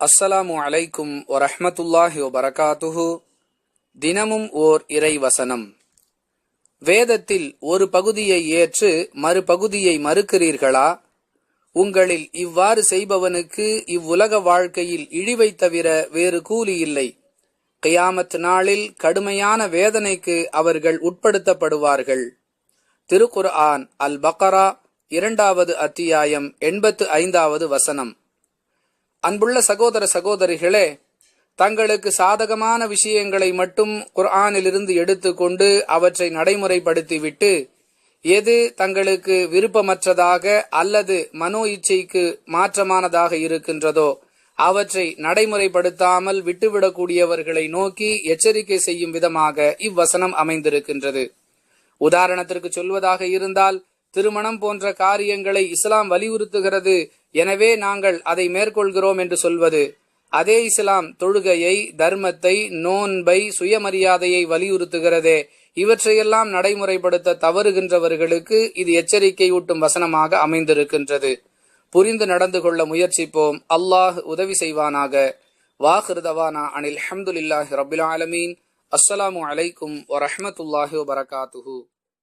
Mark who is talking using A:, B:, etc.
A: அஸ்ஸலாமு அலைக்கும் வரஹமத்துல்லாஹி வபரகாத்துஹு. தினமும் ஓர் இறை வசனம் வேதத்தில் ஒரு பகுதியை ஏற்று மறுபகுதியை மறுக்கிறீர்களா? உங்களில் இவ்வாறு செய்பவனுக்கு இவ்வுலக வாழ்க்கையில் இழிவை தவிர வேறு கூலி இல்லை. கியாமத் நாளில் கடுமையான வேதனைக்கு அவர்கள் உட்படுத்தப்படுவார்கள். திருக்குர்ஆன் அல் பக்கரா இரண்டாவது அத்தியாயம் எண்பத்து ஐந்தாவது வசனம். அன்புள்ள சகோதர சகோதரிகளே தங்களுக்கு சாதகமான விஷயங்களை மட்டும் குர்ஆனிலிருந்து எடுத்துக்கொண்டு அவற்றை நடைமுறைப்படுத்திவிட்டு எது தங்களுக்கு விருப்பமற்றதாக அல்லது மனோ இச்சைக்கு மாற்றமானதாக இருக்கின்றதோ அவற்றை நடைமுறைப்படுத்தாமல் விட்டுவிடக்கூடியவர்களை நோக்கி எச்சரிக்கை செய்யும் விதமாக இவ்வசனம் அமைந்திருக்கின்றது. உதாரணத்திற்கு சொல்வதாக இருந்தால் திருமணம் போன்ற காரியங்களை இஸ்லாம் வலியுறுத்துகிறது. எனவே நாங்கள் அதை மேற்கொள்கிறோம் என்று சொல்வது. அதே இஸ்லாம் தொழுகையை தர்மத்தை நோன்பை சுயமரியாதையை வலியுறுத்துகிறதே. இவற்றையெல்லாம் நடைமுறைப்படுத்த தவறுகின்றவர்களுக்கு இது எச்சரிக்கையூட்டும் வசனமாக அமைந்திருக்கின்றது. புரிந்து நடந்து கொள்ள முயற்சிப்போம். அல்லாஹ் உதவி செய்வானாக. வாஹிருதவானா அனில் அஹமதுல்லாஹி ரபுல் ஆலமீன். அஸ்ஸலாமு அலைக்கும் வரஹமத்துல்லாஹி வரகாத்துஹூ